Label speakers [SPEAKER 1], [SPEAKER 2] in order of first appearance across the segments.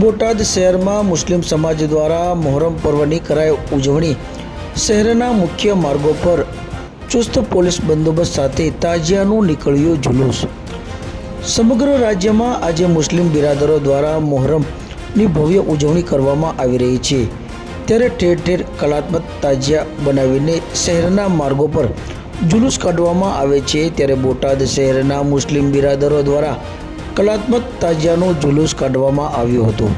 [SPEAKER 1] બોટાદ શહેરમાં મુસ્લિમ સમાજ દ્વારા મોહરમ પર્વની કરાય ઉજવણી. શહેરના મુખ્ય માર્ગો પર ચુસ્ત પોલીસ બંદોબસ્ત સાથે તાજિયાનું નીકળ્યું જુલુસ. સમગ્ર રાજ્યમાં આજે મુસ્લિમ બિરાદરો દ્વારા મોહરમની ભવ્ય ઉજવણી કરવામાં આવી રહી છે. ત્યારે ઠેર ઠેર કલાત્મક તાજિયા બનાવીને શહેરના માર્ગો પર જુલુસ કાઢવામાં આવે છે. ત્યારે બોટાદ શહેરના મુસ્લિમ બિરાદરો દ્વારા કલાત્મક તાજિયાનું જુલુસ કાઢવામાં આવ્યું હતું.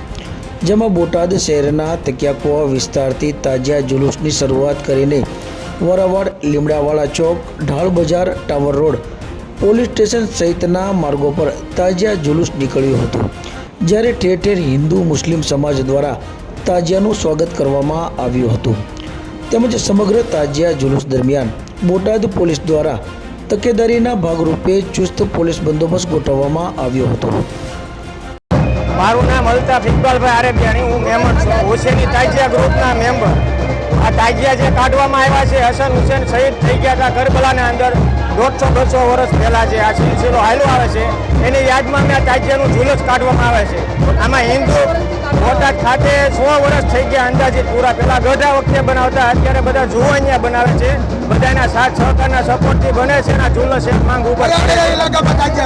[SPEAKER 1] જેમાં બોટાદ શહેરના તકિયાકુવા વિસ્તારથી તાજિયા જુલુસની શરૂઆત કરીને વરાવાડ લીમડાવાળા ચોક ઢાળ બજાર, ટાવર રોડ, પોલીસ સ્ટેશન સહિતના માર્ગો પર તાજિયા જુલુસ નીકળ્યું હતું. જ્યારે ઠેર ઠેર હિન્દુ, મુસ્લિમ સમાજ દ્વારા તાજિયાનું સ્વાગત કરવામાં આવ્યું હતું. તેમજ સમગ્ર તાજિયા જુલુસ દરમિયાન બોટાદ પોલીસ દ્વારા તકેદારીના ભાગરૂપે ચુસ્ત પોલીસ બંદોબસ્ત ગોઠવવામાં આવ્યો હતો.
[SPEAKER 2] મારું નામ અલ્તાફ ઇકબાલભાઈ આરેબિયાણી, હું મેમ્બર છું. હુસેની તાજિયા ગ્રુપના મેમ્બર. આ તાજિયા જે કાઢવામાં આવ્યા છે, હસન હુસેન શહીદ થઈ ગયા હતા કરબલાના અંદર. દોઢસો બસો વર્ષ પહેલાં જે આ સિલસિલો હાલો આવે છે, એની યાદમાં મેં આ તાજિયાનું ઝુલસ કાઢવામાં આવે છે. આમાં હિન્દુ બોટાદ ખાતે સો વર્ષ થઈ ગયા અંદાજિત પૂરા. પહેલાં ગઢા વખતે બનાવતા અત્યારે બધા જુવાનિયા બનાવે છે. બધાના સાથ સહકારના સપોર્ટથી બને છે અને આ શેખ માંગ ઉપર.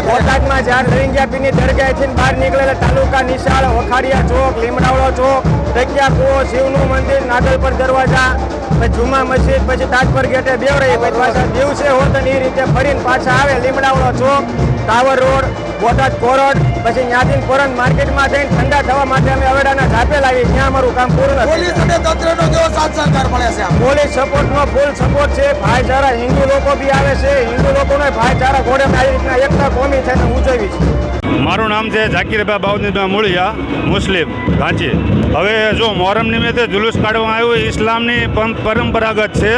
[SPEAKER 2] બોટાદમાં જ્યાં રંગિયાપીની દરગાહથી બહાર નીકળેલા તાલુકા નિશાળ વખાડિયા ચોક લીમડાવડો ચોક તકિયા કુવો શિવનું મંદિર નાગલપર દરવાજા પછી જુમા મસ્જિદ પછી તાજપર ગેટે દેવરાઈ પછી પાછા દિવસે હોત ને એ રીતે ફરીને પાછા આવે લીમડાવડો ચોક ટાવર રોડ બોટાદ કોરડ પછી ત્યાંથી પરત માર્કેટમાં જઈને ઠંડા થવા માટે અમે અવેડાના ઝાપે લાવી ત્યાં અમારું કામ પૂર્ણ
[SPEAKER 3] પોલીસ અને તંત્રનો કેવો સાથ સહકાર મળે છે?
[SPEAKER 2] પોલીસ સપોર્ટનો ફૂલ સપોર્ટ છે ભાઈચારા હિન્દુ લોકો બી આવે છે હિન્દુ લોકોનો ભાઈચારા ઘોડે આવી રીતના એકતા કોમી થઈને ઉજવી છે.
[SPEAKER 4] મારું નામ છે ઝાકીરભાઈ બાઉદીનભાઈ મૂળિયા મુસ્લિમ ગાંચી હવે જો મોહરમ નિમિત્તે જુલુસ કાઢવામાં આવ્યું ઇસ્લામની પં- પરંપરાગત છે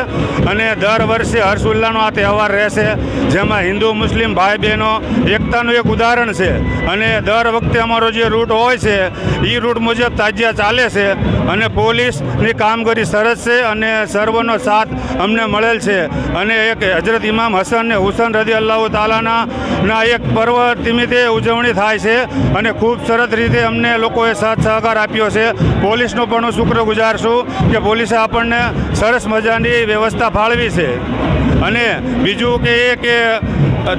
[SPEAKER 4] અને દર વર્ષે હર્ષોલ્લાનો આ તહેવાર રહેશે, જેમાં હિન્દુ, મુસ્લિમ ભાઈ બહેનો એકતાનું એક ઉદાહરણ છે. અને દર વખતે અમારો જે રૂટ હોય છે એ રૂટ મુજબ તાજિયા ચાલે છે અને પોલીસની કામગીરી સરસ છે અને સર્વનો સાથ અમને મળેલ છે. અને એક હજરત ઇમામ હસન ને હુસન રદી અલ્લાહ તાલાના ના એક પર્વ નિમિત્તે ઉજવણી થાય છે અને ખૂબ સરસ રીતે અમને લોકોએ સાથ સહકાર આપ્યો છે. પોલીસનો પણ હું શુક્રગુજાર છું કે પોલીસે આપણને સરસ મજાની વ્યવસ્થા ફાળવી છે. અને બીજું કે એ કે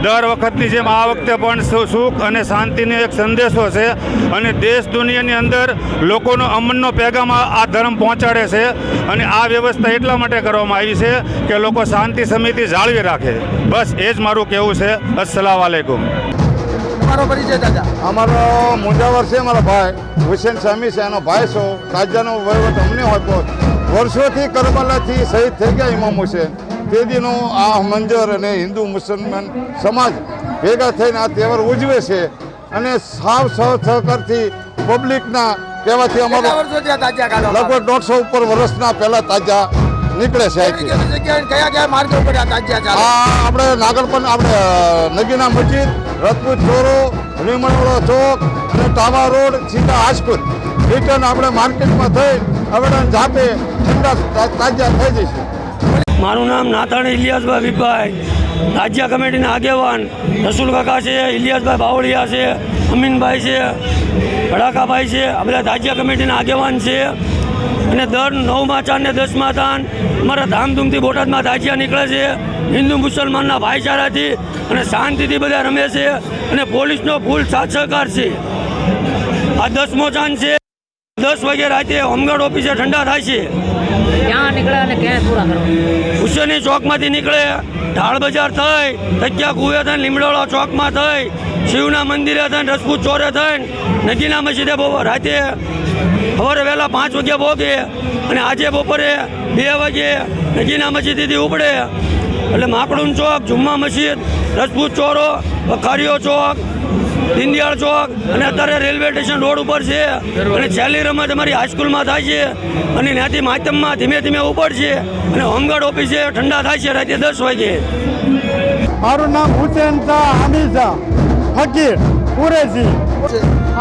[SPEAKER 4] દર વખતની જેમ આ વખતે પણ સુખ અને શાંતિનો એક સંદેશો છે અને દેશ દુનિયાની અંદર લોકોનો અમનનો પેગામ આ ધર્મ પહોંચાડે છે અને આ વ્યવસ્થા એટલા માટે કરવામાં આવી છે કે લોકો શાંતિ સમિતિ જાળવી રાખે. બસ એ જ મારું કહેવું છે. અસલામ વાલેકુમ.
[SPEAKER 3] તમારો પરિચય દાદા.
[SPEAKER 5] અમારો મુંજાવર છે મારા ભાઈ. હુસેન સામી છે એનો ભાઈ છો. કાજાનો વહીવટ અમને હોય વર્ષોથી કરબલાથી શહીદ થઈ ગયા ઇમામ હુસેન તે દીનો આ મંજર અને હિન્દુ મુસલમાન સમાજ ભેગા થઈને આ તહેવાર ઉજવે છે અને સાવ સાવ સહકારથી પબ્લિકના કહેવાથી અમારો? લગભગ દોઢસો ઉપર વર્ષના પહેલાં તાજા નીકળે છે અહીંથી
[SPEAKER 3] કયા કયા માર્ગ ઉપર આ તાજિયા
[SPEAKER 5] આપણે નાગરપન આપણે નગીના મસ્જિદ રજપૂત ચોરો રીમણવાળો ચોક અને ટાવા રોડ સીધા હાજપુર. રિટર્ન આપણે માર્કેટમાં થઈ હવે જાતે ઠંડા તા- તાજા થઈ જઈશું.
[SPEAKER 6] મારું નામ નાથાણી ઇલિયાસભાઈ વિભાઈ. રાજ્ય કમિટીના આગેવાન રસુલ કાકા છે ઇલિયાસભાઈ બાવળિયા છે અમીનભાઈ છે ભડાકાભાઈ છે આ બધા રાજ્ય કમિટીના આગેવાન છે. અને દર નવમાં ચાર ને દસમાં તાન અમારા ધામધૂમથી બોટાદમાં તાજિયા નીકળે છે. હિન્દુ મુસલમાનના ભાઈચારાથી અને શાંતિથી બધા રમે છે અને પોલીસનો ફૂલ સાથ સહકાર છે. આ દસમો ચાંદ છે. દસ વાગે રાતે હોમગાર્ડ ઓફિસે ઠંડા થાય છે.
[SPEAKER 7] ક્યાં નીકળે અને ક્યાં પૂરા કરવા
[SPEAKER 6] હુસેની ચોકમાંથી નીકળે ઢાળ બજાર થઈ તકિયા કુએ થઈને લીમડોળા ચોકમાં થઈ શિવના મંદિરે થઈને રસપૂત ચોરે થઈને નગીના મસ્જિદે રાતે સવારે વહેલા પાંચ વાગ્યા પહોંચે અને આજે બપોરે બે વાગે નગીના મસ્જિદથી ઉપડે. એટલે માકડું ચોક, જુમ્મા મસ્જિદ, રજપૂત ચોરો વખારીઓ ચોક, દિંડિયાળ ચોક અને અત્યારે રેલવે સ્ટેશન રોડ ઉપર છે. અને છેલ્લી રમત અમારી હાઈસ્કૂલમાં થાય છે અને ત્યાંથી માધ્યમમાં ધીમે ધીમે ઉપડશે અને હોમગાર્ડ ઓફિસે ઠંડા થાય છે રાતે દસ વાગે.
[SPEAKER 8] મારું નામ હુસેન શાહ હમીર શાહ, ફકીર, કુરેશી.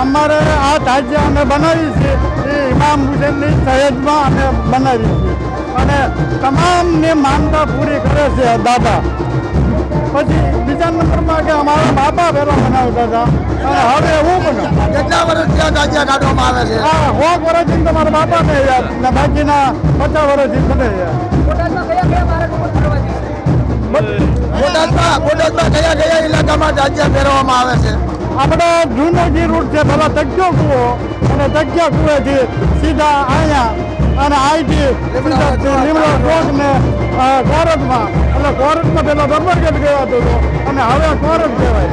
[SPEAKER 8] અમારે આ તાજિયા અમે બનાવી છે. એ ઇમામ હુસેનની સહેજમાં અમે બનાવી છે. અને તમામની માનતા પૂરી કરે છે દાદા પછી બીજા નંબરમાં કે અમારા બાપા પહેલા બનાવતા હતા. અને હવે હું બનાવ?
[SPEAKER 3] કેટલા વર્ષ ત્યાં તાજિયા કાઢવામાં આવે છે?
[SPEAKER 8] હા હોક વર્ષથી તમારા બાપાને યાર ને બાકીના પચાસ વર્ષથી મને યાર
[SPEAKER 3] બોટાદમાં બોટાદમાં કયા કયા ઇલાકામાં તાજિયા પહેરવામાં આવે છે?
[SPEAKER 8] આપણે જૂનો જે રૂટ છે પેલા તગ્યો કૂવો અને તગ્યા કૂવેથી સીધા અહીંયા અને અહીંથી સીધા લીમડો ચોક ને અ, કોરટમાં એટલે કોરટમાં પેલા દરબાર ગેટ ગયો હતો. અને હવે કોરટ કહેવાય.